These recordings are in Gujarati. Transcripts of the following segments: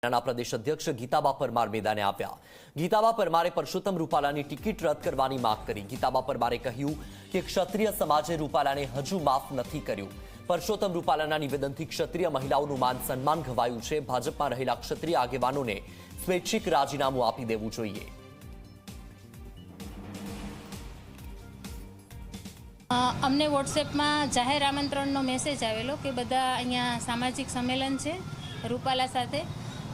પ્રદેશ અધ્યક્ષ ગીતાબા પરમાર મેદાને આવ્યા. ગીતાબા પરમારે પરસોત્તમ રૂપાલાની ટિકિટ રદ કરવાની માંગ કરી. ગીતાબા પરમારે કહ્યું કે ક્ષત્રિય સમાજે રૂપાલાને હજુ માફ નથી કર્યું. પરસોત્તમ રૂપાલાના નિવેદનથી ક્ષત્રિય મહિલાઓનું માન સન્માન ઘવાયું છે. ભાજપમાં રહેલા ક્ષત્રિય આગેવાનોને સ્વૈચ્છિક રાજીનામું આપી દેવું જોઈએ. અમને વોટ્સએપમાં જાહેર આમંત્રણનો મેસેજ આવેલો કે બધા અહીંયા સામાજિક સંમેલન છે રૂપાલા સાથે.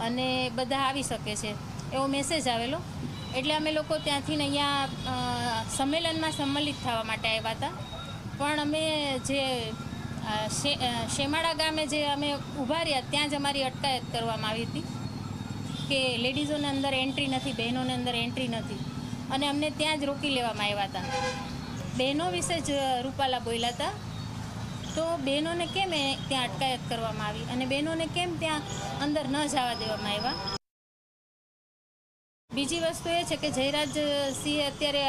અને બધા આવી શકે છે. એવો મેસેજ આવેલો. એટલે અમે લોકો ત્યાંથી અહીંયા સંમેલનમાં સંમલિત થવા માટે આવ્યા હતા. પણ અમે જે શેમાળા ગામે જે અમે ઊભા રહ્યા, ત્યાં જ અમારી અટકાયત કરવામાં આવી હતી કે લેડીઝોને અંદર એન્ટ્રી નથી, બહેનોને અંદર એન્ટ્રી નથી. અને અમને ત્યાં જ રોકી લેવામાં આવ્યા હતા. બહેનો વિશે જ રૂપાલા બોલ્યા હતા. તો બહેનોને કેમ ત્યાં અટકાયત કરવામાં આવી? અને બહેનોને કેમ ત્યાં અંદર ન જવા દેવામાં આવ્યા? બીજી વસ્તુ એ છે કે જયરાજસિંહે અત્યારે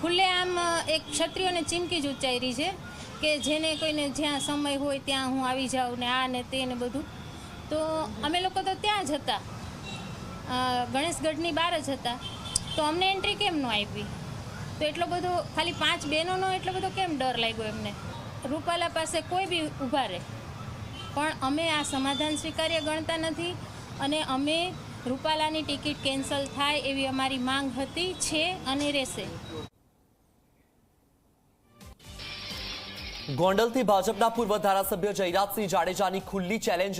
ખુલ્લેઆમ એક ક્ષત્રિયોને ચીમકી જ ઉચ્ચારી છે કે જેને કોઈને જ્યાં સમય હોય ત્યાં હું આવી જાઉં ને આ ને તે ને બધું. તો અમે લોકો તો ત્યાં જ હતા. ગણેશગઢની બહાર જ હતા. તો અમને એન્ટ્રી કેમ ન આપી? તો એટલો બધો ખાલી પાંચ બહેનોનો એટલો બધો કેમ ડર લાગ્યો એમને? રૂપાલા પાસે કોઈ બી ઊભા રહે. પણ અમે આ સમાધાન સ્વીકાર્ય ગણતા નથી અને અમે રૂપાલાની ટિકિટ કેન્સલ થાય એવી અમારી માંગ હતી, છે અને રહેશે. ગોંડલથી ભાજપના પૂર્વ ધારાસભ્ય જયરાજસિંહ જાડેજાની ખુલ્લી ચેલેન્જ